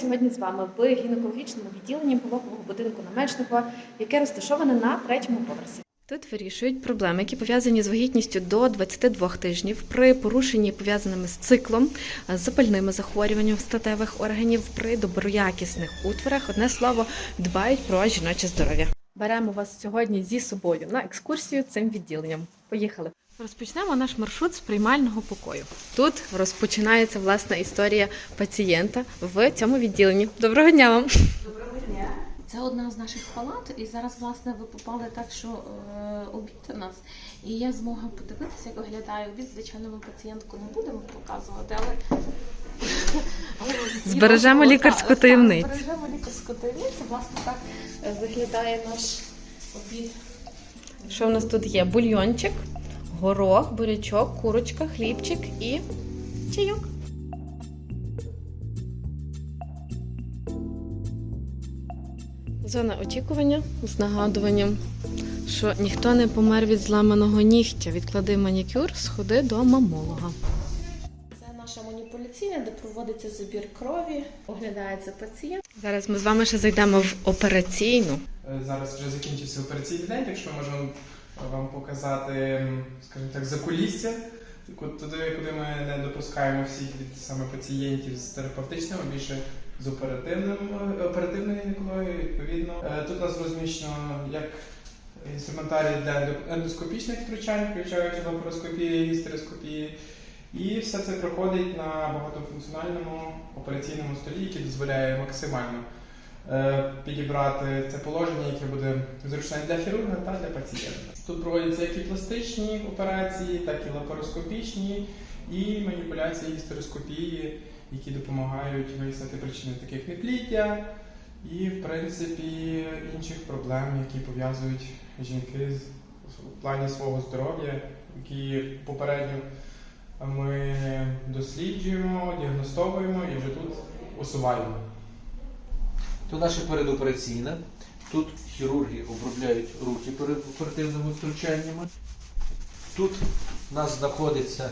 сьогодні з вами в гінекологічному відділенні пологового будинку на Мечникова, яке розташоване на третьому поверсі. Тут вирішують проблеми, які пов'язані з вагітністю до 22 тижнів, при порушенні пов'язаними з циклом, з запальними захворюваннями статевих органів, при доброякісних утворах. Одне слово, дбають про жіноче здоров'я. Беремо вас сьогодні зі собою на екскурсію цим відділенням. Поїхали. Розпочнемо наш маршрут з приймального покою. Тут розпочинається власна історія пацієнта в цьому відділенні. Доброго дня вам! Доброго дня. Це одна з наших палат, і зараз, власне, ви попали так, що е, обід у нас. І є змога подивитися, як виглядає обід. Звичайно, ми пацієнтку не будемо показувати, але, Збережемо лікарську таємницю. Збережемо лікарську таємницю. Власне, так е, виглядає наш обід. Що в нас тут є? Бульйончик, горох, бурячок, курочка, хлібчик і чайок. Зона очікування з нагадуванням, що ніхто не помер від зламаного нігтя. Відклади манікюр, сходи до мамолога. Це наша маніпуляційна, де проводиться забір крові, оглядається пацієнт. Зараз ми з вами ще зайдемо в операційну. Е, Зараз вже закінчився операційний день, так що можемо вам показати, скажімо так, закулісся. Ку- Туди, куди ми не допускаємо всіх від саме пацієнтів з терапевтичним, а більше з оперативним е, оперативною гінекологією. Відповідно, Е, тут у нас розміщено як інструментарій для ендо- ендоскопічних втручань, включаючи лапароскопії, гістероскопії. І все це проходить на багатофункціональному операційному столі, який дозволяє максимально підібрати це положення, яке буде зручне для хірурга та для пацієнта. Тут проводяться як і пластичні операції, так і лапароскопічні, і маніпуляції гістероскопії, які допомагають вияснити причини таких непліддя і, в принципі, інших проблем, які пов'язують жінки з в плані свого здоров'я, які попередньо ми досліджуємо, діагностовуємо і вже тут усуваємо. То наше передопераційне. Тут хірурги обробляють руки перед оперативними втручаннями. Тут у нас знаходиться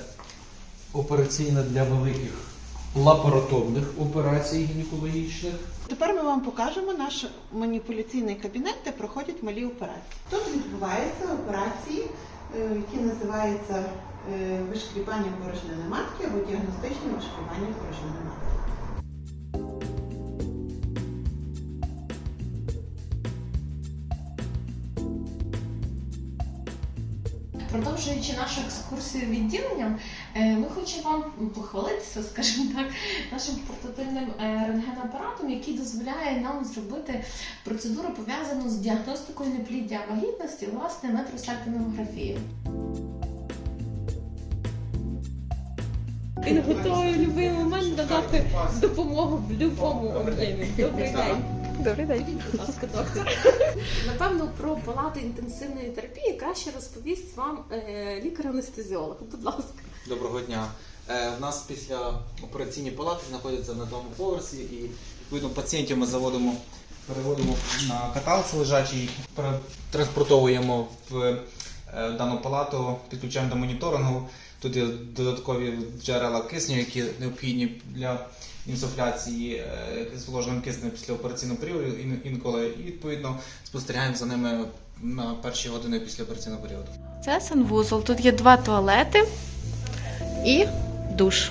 операційна для великих лапараторних операцій гінекологічних. Тепер ми вам покажемо наш маніпуляційний кабінет, де проходять малі операції. Тут відбуваються операції, е, які називаються е, вишкрібанням порожнини матки або діагностичним вишкрібанням порожнини матки. Продовжуючи нашу екскурсію відділенням, е, ми хочемо вам похвалитися, скажімо так, нашим портативним е, рентгенапаратом, який дозволяє нам зробити процедуру пов'язану з діагностикою непліддя вагітності, власне, метросальпінографією. Він готовий в будь-який момент надати допомогу в будь-якому об'ємі. Добрий день. Добрий день. Будь ласка, доктор. Напевно, про палати інтенсивної терапії краще розповість вам е, лікар-анестезіолог. Будь ласка. Доброго дня. Е, У нас після операційні палати знаходяться на тому поверсі, і відповідно пацієнтів ми заводимо, переводимо на каталці лежачий, транспортовуємо в е, дану палату, підключаємо до моніторингу. Тут є додаткові джерела кисню, які необхідні для інсуфляції е, з вложеним киснем після операційного періоду ін- інколи, і відповідно спостерігаємо за ними на перші години після операційного періоду. Це санвузол. Тут є два туалети і душ.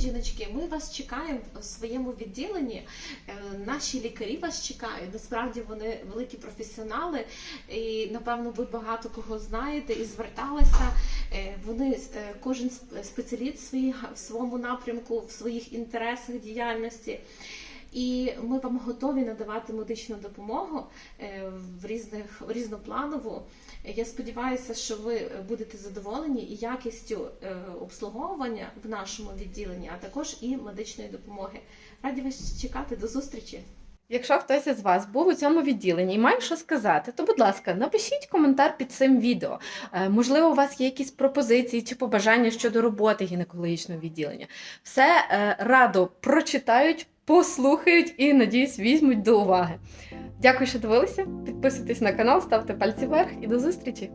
Жіночки, ми вас чекаємо в своєму відділенні. Е, Наші лікарі вас чекають. Насправді вони великі професіонали, і напевно ви багато кого знаєте і зверталися. Е, Вони е, кожен спеціаліст в в своєму напрямку, в своїх інтересах діяльності. І ми вам готові надавати медичну допомогу е, в різних різнопланову. Я сподіваюся, що ви будете задоволені і якістю е, обслуговування в нашому відділенні, а також і медичної допомоги. Раді вас чекати до зустрічі. Якщо хтось із вас був у цьому відділенні і має що сказати, то, будь ласка, напишіть коментар під цим відео. Е, Можливо, у вас є якісь пропозиції чи побажання щодо роботи гінекологічного відділення. Все радо прочитають, послухають і, надіюсь, візьмуть до уваги. Дякую, що дивилися. Підписуйтесь на канал, ставте пальці вверх і до зустрічі!